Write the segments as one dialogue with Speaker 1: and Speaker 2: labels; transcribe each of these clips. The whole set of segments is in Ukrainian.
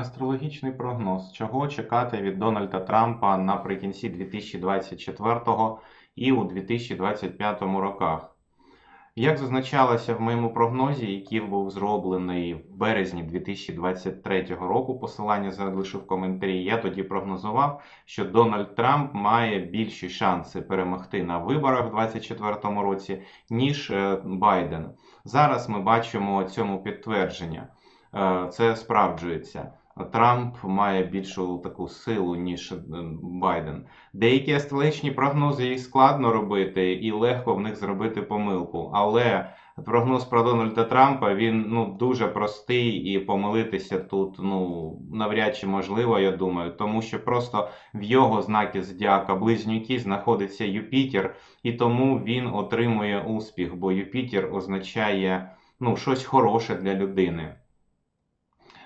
Speaker 1: Астрологічний прогноз. Чого чекати від Дональда Трампа наприкінці 2024 і у 2025 роках? Як зазначалося в моєму прогнозі, який був зроблений в березні 2023 року, посилання залишу в коментарі, я тоді прогнозував, що Дональд Трамп має більші шанси перемогти на виборах в 2024 році, ніж е, Байден. Зараз ми бачимо цьому підтвердження. Е, Це справджується. Трамп має більшу таку силу, ніж е, Байден. Деякі астрологічні прогнози їх складно робити і легко в них зробити помилку. Але прогноз про Дональда Трампа він ну дуже простий, і помилитися тут ну навряд чи можливо, я думаю, тому що просто в його знакі зодіака близнюки знаходиться Юпітер, і тому він отримує успіх, бо Юпітер означає ну щось хороше для людини.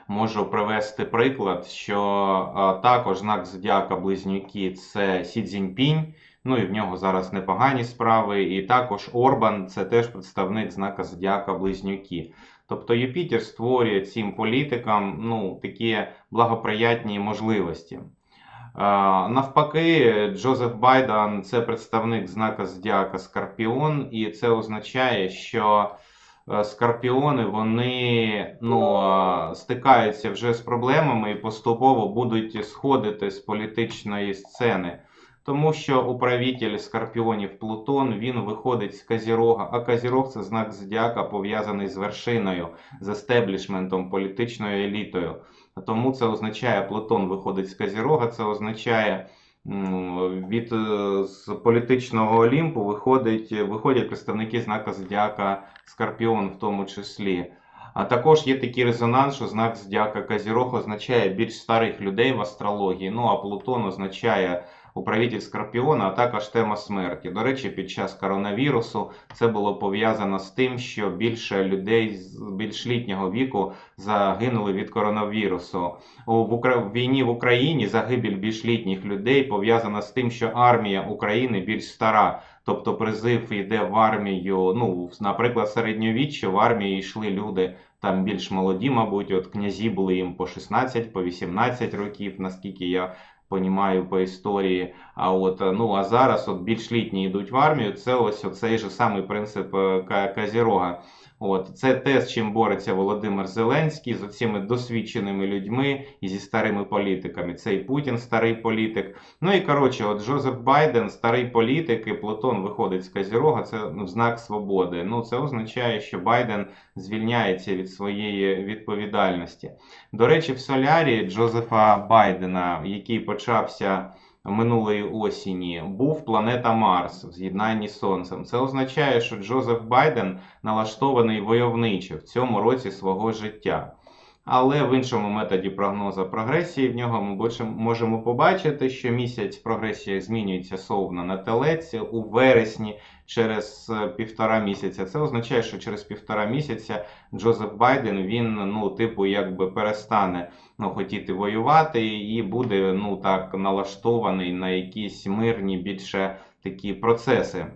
Speaker 1: Можу привести приклад, що також знак зодіака Близнюки це Сі Цзіньпінь, ну і в нього зараз непогані справи. І також Орбан це теж представник знака зодіака Близнюки. Тобто Юпітер створює цим політикам ну, такі благоприятні можливості. Навпаки, Джозеф Байден це представник знака зодіака Скорпіон, і це означає, що е, скорпіони вони ну, е, стикаються вже з проблемами і поступово будуть сходити з політичної сцени. Тому що управитель скорпіонів Плутон він виходить з Казірога, а Казірог це знак зодіака пов'язаний з вершиною, з естеблішментом, політичною елітою. Тому це означає, Плутон виходить з Казірога, це означає від е, з політичного Олімпу виходить, виходять представники знака Зодіака Скорпіон в тому числі. А також є такий резонанс, що знак Зодіака Казірох означає більш старих людей в астрології. Ну а Плутон означає управитель Скорпіона, а також тема смерті. До речі, під час коронавірусу це було пов'язано з тим, що більше людей з більш літнього віку загинули від коронавірусу. У війні в Україні загибель більш літніх людей пов'язана з тим, що армія України більш стара. Тобто призив йде в армію. Ну, наприклад, середньовіччя в армії йшли люди там більш молоді, мабуть, от князі були їм по 16, по 18 років, наскільки я понімаю по історії. А от е, ну а зараз от більш літні йдуть в армію. Це ось оцей же самий принцип е, Ка- Казірога. От це те, з чим бореться Володимир Зеленський з цими досвідченими людьми і зі старими політиками. Це і Путін, старий політик. Ну і коротше, от Джозеф Байден, старий політик, і Плутон виходить з Казірога. Це ну, знак свободи. Ну це означає, що Байден звільняється від своєї відповідальності. До речі, в солярі Джозефа Байдена, який почався минулої осені, був планета Марс в з'єднанні з Сонцем. Це означає, що Джозеф Байден налаштований войовниче в цьому році свого життя. Але в іншому методі прогнозу прогресії в нього ми можемо побачити, що місяць прогресії змінюється совна на телець у вересні через е, півтора місяця. Це означає, що через півтора місяця Джозеф Байден він ну типу якби перестане ну, хотіти воювати і буде ну так налаштований на якісь мирні більше такі процеси.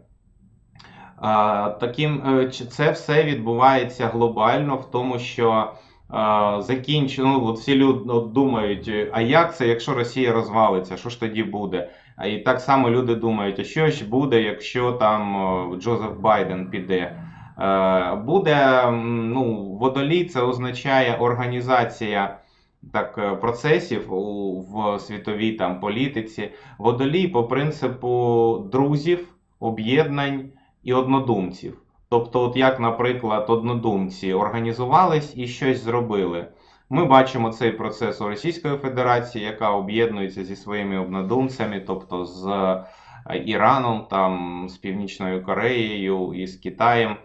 Speaker 1: Таким е, це все відбувається глобально в тому, що а, закінч... ну, от всі люди думають, е, а як це, якщо Росія розвалиться, що ж тоді буде? А і так само люди думають, а що ж буде, якщо там Джозеф Байден піде? Е, Буде ну, водолій, це означає організація так, е, процесів у, в світовій там політиці. Водолій по принципу друзів, об'єднань і однодумців. Тобто, от як, наприклад, однодумці організувались і щось зробили. Ми бачимо цей процес у Російської Федерації, яка об'єднується зі своїми однодумцями, тобто з е, Іраном, там, з Північною Кореєю і з Китаєм.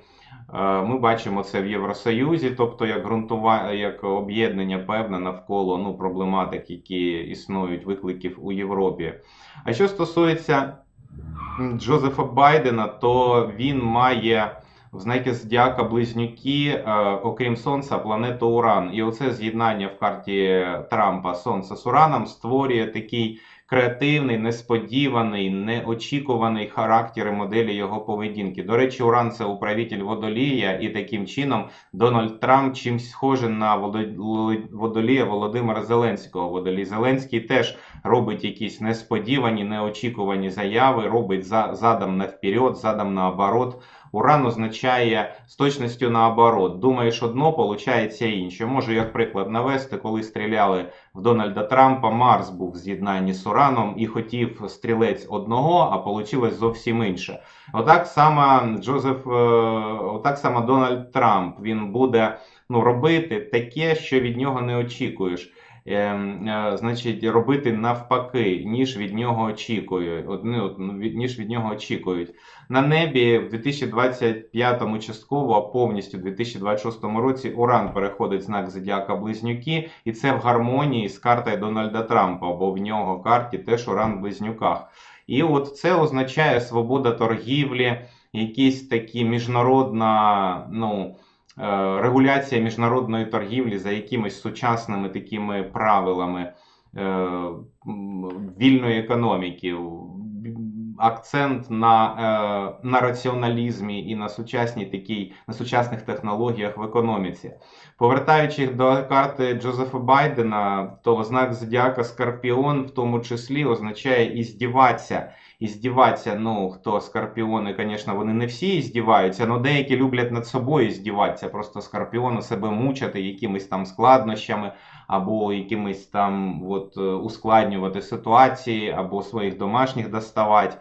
Speaker 1: Е, Ми бачимо це в Євросоюзі, тобто як ґрунтува... як об'єднання певне навколо ну, проблематик, які існують, викликів у Європі. А що стосується Джозефа Байдена, то він має в знакі зодіака близнюки, е, окрім Сонця, планету Уран. І оце з'єднання в карті Трампа Сонця з Ураном створює такий креативний, несподіваний, неочікуваний характер і моделі його поведінки. До речі, Уран це управитель водолія, і таким чином Дональд Трамп чимсь схожий на водо- водолія Володимира Зеленського. Водолій Зеленський теж робить якісь несподівані, неочікувані заяви, робить за, задом наперед, задом наоборот. Уран означає з точністю наоборот. Думаєш одно, получається інше. Можу як приклад навести, коли стріляли в Дональда Трампа, Марс був в з Ураном і хотів стрілець одного, а вийшло зовсім інше. Отак само Джозеф, е, отак само Дональд Трамп він буде ну, робити таке, що від нього не очікуєш. Е, е, значить, робити навпаки, ніж від нього очікують. Ну, ну, ніж від нього очікують. На небі в 2025-му частково, а повністю в 2026 році Уран переходить знак Зодіака Близнюки, і це в гармонії з картою Дональда Трампа, бо в нього карті теж Уран в Близнюках. І от це означає свобода торгівлі, якісь такі міжнародна, ну. Е, Регуляція міжнародної торгівлі за якимись сучасними такими правилами е, вільної економіки, акцент на, е, на раціоналізмі і на сучасній такій, на сучасних технологіях в економіці. Повертаючись до карти Джозефа Байдена, то знак зодіака Скорпіон в тому числі означає іздіватися. Іздіватися, ну хто скорпіони, звісно, вони не всі іздіваються, але деякі люблять над собою іздіватися. Просто скорпіони себе мучати якимись там складнощами, або якимись там от, е, ускладнювати ситуації, або своїх домашніх доставати.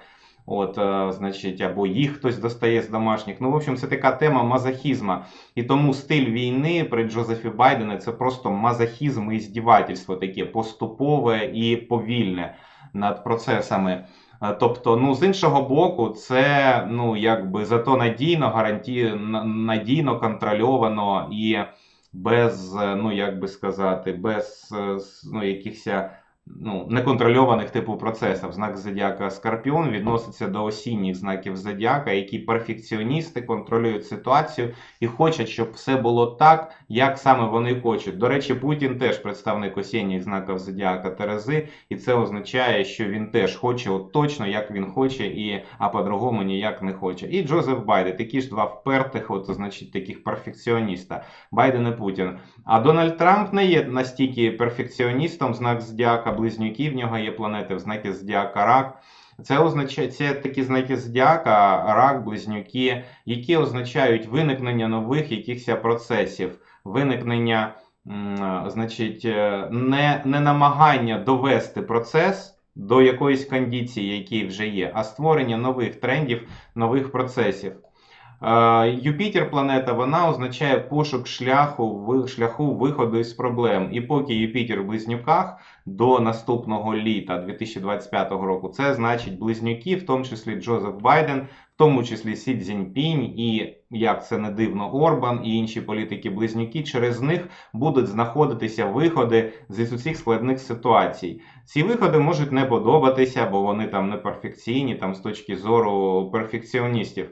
Speaker 1: От, е, значить, або їх хтось достає з домашніх. Ну, в общем, це така тема мазохізма. І тому стиль війни при Джозефі Байдені це просто мазохізм і здівательство таке поступове і повільне над процесами. Е, Тобто, ну з іншого боку, це ну якби зато надійно, гаранті... надійно контрольовано і без, е, ну як би сказати, без е, ну, якихось ну, неконтрольованих типу процесів. Знак зодіака Скорпіон відноситься до осінніх знаків зодіака, які перфекціоністи контролюють ситуацію і хочуть, щоб все було так, як саме вони хочуть. До речі, Путін теж представник осінніх знаків зодіака Терези, і це означає, що він теж хоче от точно, як він хоче, і а по-другому ніяк не хоче. І Джозеф Байден, такі ж два впертих, от, значить, таких перфекціоніста. Байден і Путін. А Дональд Трамп не є настільки перфекціоністом, знак зодіака близнюки, в нього є планети в знакі зодіака Рак. Це означає це такі знаки зодіака, рак, близнюки, які означають виникнення нових якихось процесів, виникнення, значить, е, не, не намагання довести процес до якоїсь кондиції, які вже є, а створення нових трендів, нових процесів. Юпітер планета вона означає пошук шляху шляху виходу із проблем. І поки Юпітер в близнюках до наступного літа 2025 року, це значить близнюки, в тому числі Джозеф Байден, в тому числі Сі Цзіньпінь і як це не дивно, Орбан і інші політики близнюки. Через них будуть знаходитися виходи з усіх складних ситуацій. Ці виходи можуть не подобатися, бо вони там не перфекційні, там з точки зору перфекціоністів.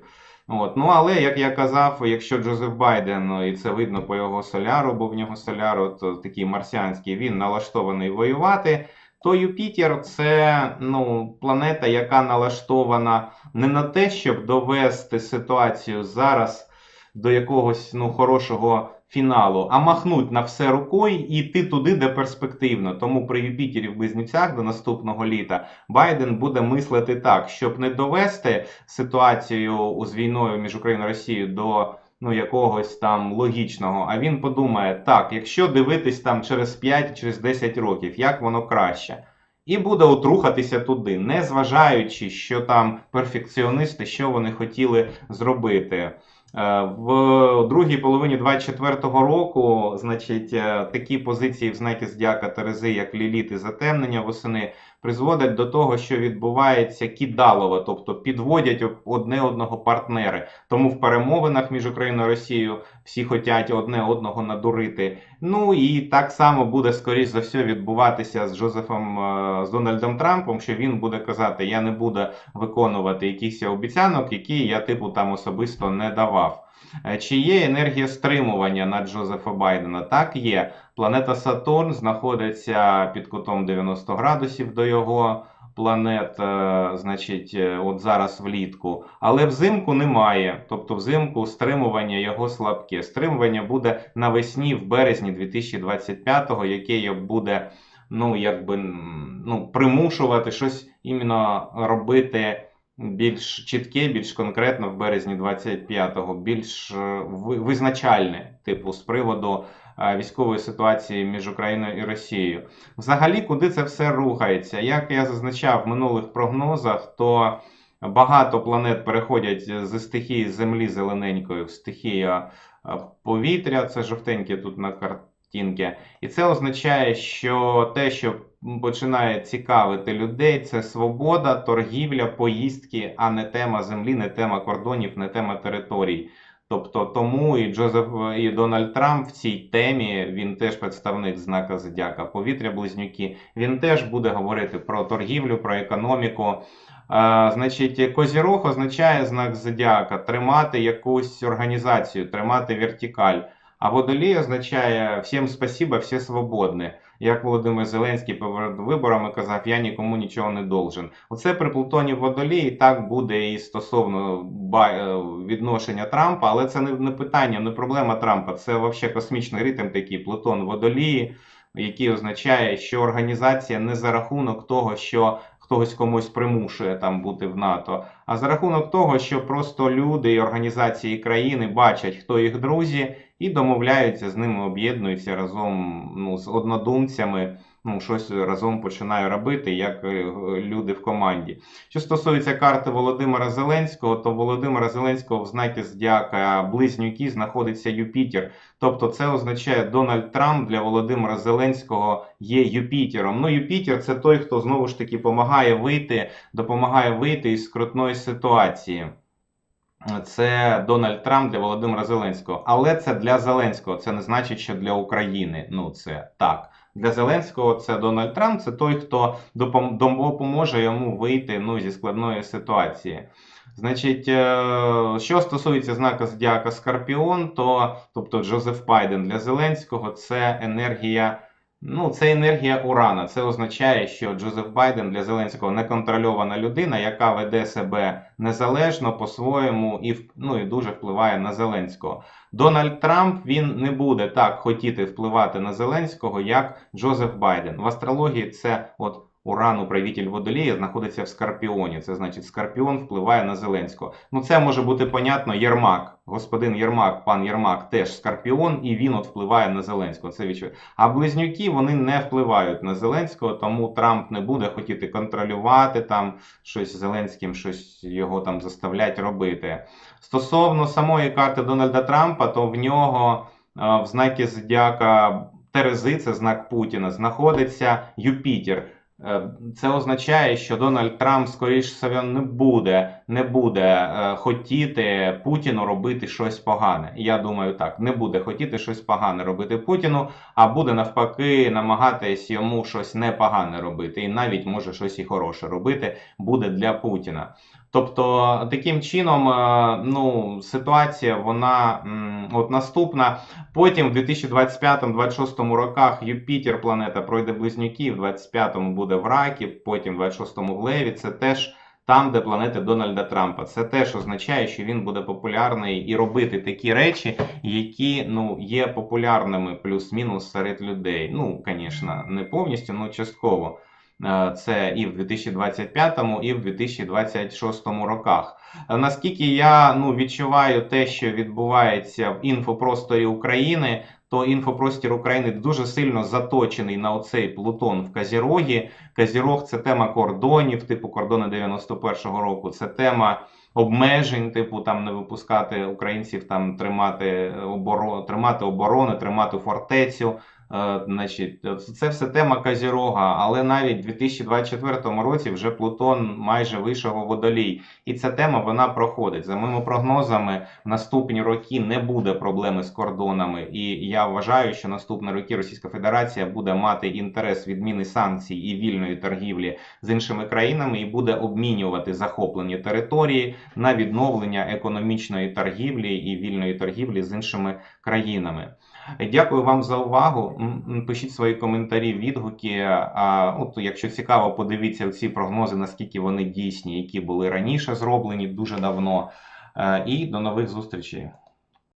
Speaker 1: От. Ну, але, як я казав, якщо Джозеф Байден, ну, і це видно по його соляру, бо в нього соляр от, такий марсіанський, він налаштований воювати, то Юпітер це ну, планета, яка налаштована не на те, щоб довести ситуацію зараз до якогось ну, хорошого фіналу, а махнуть на все рукою і йти туди, де перспективно. Тому при Юпітері в близнюцях до наступного літа Байден буде мислити так, щоб не довести ситуацію з війною між Україною і Росією до ну, якогось там логічного. А він подумає, так, якщо дивитись там через 5, через 10 років, як воно краще. І буде от рухатися туди, не зважаючи, що там перфекціоністи, що вони хотіли зробити. Е, В другій половині 24-го року, значить, е, такі позиції в знаки Здяка Терези, як Ліліт і затемнення восени, призводять до того, що відбувається кидалово, тобто підводять одне одного партнери. Тому в перемовинах між Україною і Росією всі хочуть одне одного надурити. Ну і так само буде скоріш за все відбуватися з Джозефом е, з Дональдом Трампом, що він буде казати: Я не буду виконувати якісь обіцянок, які я типу там особисто не давав. Е, Чи є енергія стримування на Джозефа Байдена? Так, є. Планета Сатурн знаходиться під кутом 90 градусів до його планет, е, значить, е, от зараз влітку. Але взимку немає. Тобто взимку стримування його слабке. Стримування буде навесні в березні 2025-го, яке буде ну, якби, ну, примушувати щось іменно робити більш чітке, більш конкретно в березні 25-го, більш е, визначальне, типу, з приводу е, військової ситуації між Україною і Росією. Взагалі, куди це все рухається? Як я зазначав в минулих прогнозах, то багато планет переходять зі стихії Землі зелененької в стихію е, повітря, це жовтеньке тут на картинці. І це означає, що те, що починає цікавити людей, це свобода, торгівля, поїздки, а не тема землі, не тема кордонів, не тема територій. Тобто тому і Джозеф і Дональд Трамп в цій темі він теж представник знака Зодіака повітря близнюки. Він теж буде говорити про торгівлю, про економіку. А, значить, Козірог означає знак Зодіака тримати якусь організацію, тримати вертикаль. А водолій означає всім спасіба, всі свободні. Як Володимир Зеленський перед виборами казав, я нікому нічого не должен. Оце при Плутоні водолії так буде і стосовно е, відношення Трампа, але це не питання, не проблема Трампа. Це взагалі космічний ритм такий Плутон водолії, який означає, що організація не за рахунок того, що хтось комусь примушує там бути в НАТО, а за рахунок того, що просто люди і організації країни бачать, хто їх друзі, і домовляються з ними, об'єднуються разом ну, з однодумцями. Ну, щось разом починає робити, як е, люди в команді. Що стосується карти Володимира Зеленського, то Володимира Зеленського в знакі зодіака Близнюки знаходиться Юпітер. Тобто це означає, Дональд Трамп для Володимира Зеленського є Юпітером. Ну, Юпітер це той, хто знову ж таки допомагає вийти, допомагає вийти із скрутної ситуації. Це Дональд Трамп для Володимира Зеленського. Але це для Зеленського. Це не значить, що для України. Ну, це так. Для Зеленського це Дональд Трамп, це той, хто допом- допоможе йому вийти ну, зі складної ситуації. Значить, е, що стосується знака Зодіака Скорпіон, то тобто Джозеф Байден для Зеленського це енергія. Ну, це енергія Урана. Це означає, що Джозеф Байден для Зеленського неконтрольована людина, яка веде себе незалежно по-своєму і ну, і дуже впливає на Зеленського. Дональд Трамп він не буде так хотіти впливати на Зеленського, як Джозеф Байден. В астрології це от Уран, управитель водолія, знаходиться в Скорпіоні. Це значить, Скорпіон впливає на Зеленського. Ну, це може бути понятно. Єрмак, господин Єрмак, пан Єрмак теж Скорпіон, і він от впливає на Зеленського. Це відчує. А близнюки вони не впливають на Зеленського, тому Трамп не буде хотіти контролювати там щось Зеленським, щось його там заставлять робити. Стосовно самої карти Дональда Трампа, то в нього е, в знакі зодіака Терези, це знак Путіна, знаходиться Юпітер. Е, Це означає, що Дональд Трамп, скоріш всього, не буде, не буде е, хотіти Путіну робити щось погане. Я думаю, так, не буде хотіти щось погане робити Путіну, а буде навпаки намагатись йому щось непогане робити, і навіть може щось і хороше робити буде для Путіна. Тобто, таким чином, е, ну, ситуація вона от наступна. Потім в 2025-26 роках Юпітер, планета пройде близнюки, в 25-му буде в Ракі, потім в 26-му в Леві. Це теж там, де планети Дональда Трампа. Це теж означає, що він буде популярний і робити такі речі, які ну, є популярними плюс-мінус серед людей. Ну, звісно, не повністю, але частково. Е, Це і в 2025, і в 2026 роках. Е, Наскільки я ну, відчуваю те, що відбувається в інфопросторі України, то інфопростір України дуже сильно заточений на оцей Плутон в Казірогі. Казірог це тема кордонів, типу кордони 91-го року. Це тема обмежень, типу там не випускати українців, там тримати оборону, тримати оборони, тримати фортецю. Е, Значить, це все тема Казірога, але навіть у 2024 році вже Плутон майже вийшов у водолій. І ця тема вона проходить. За моїми прогнозами, в наступні роки не буде проблеми з кордонами. І я вважаю, що наступні роки Російська Федерація буде мати інтерес відміни санкцій і вільної торгівлі з іншими країнами і буде обмінювати захоплені території на відновлення економічної торгівлі і вільної торгівлі з іншими країнами. Дякую вам за увагу. Пишіть свої коментарі, відгуки. От, якщо цікаво, подивіться ці прогнози, наскільки вони дійсні, які були раніше зроблені дуже давно. Е, І до нових зустрічей.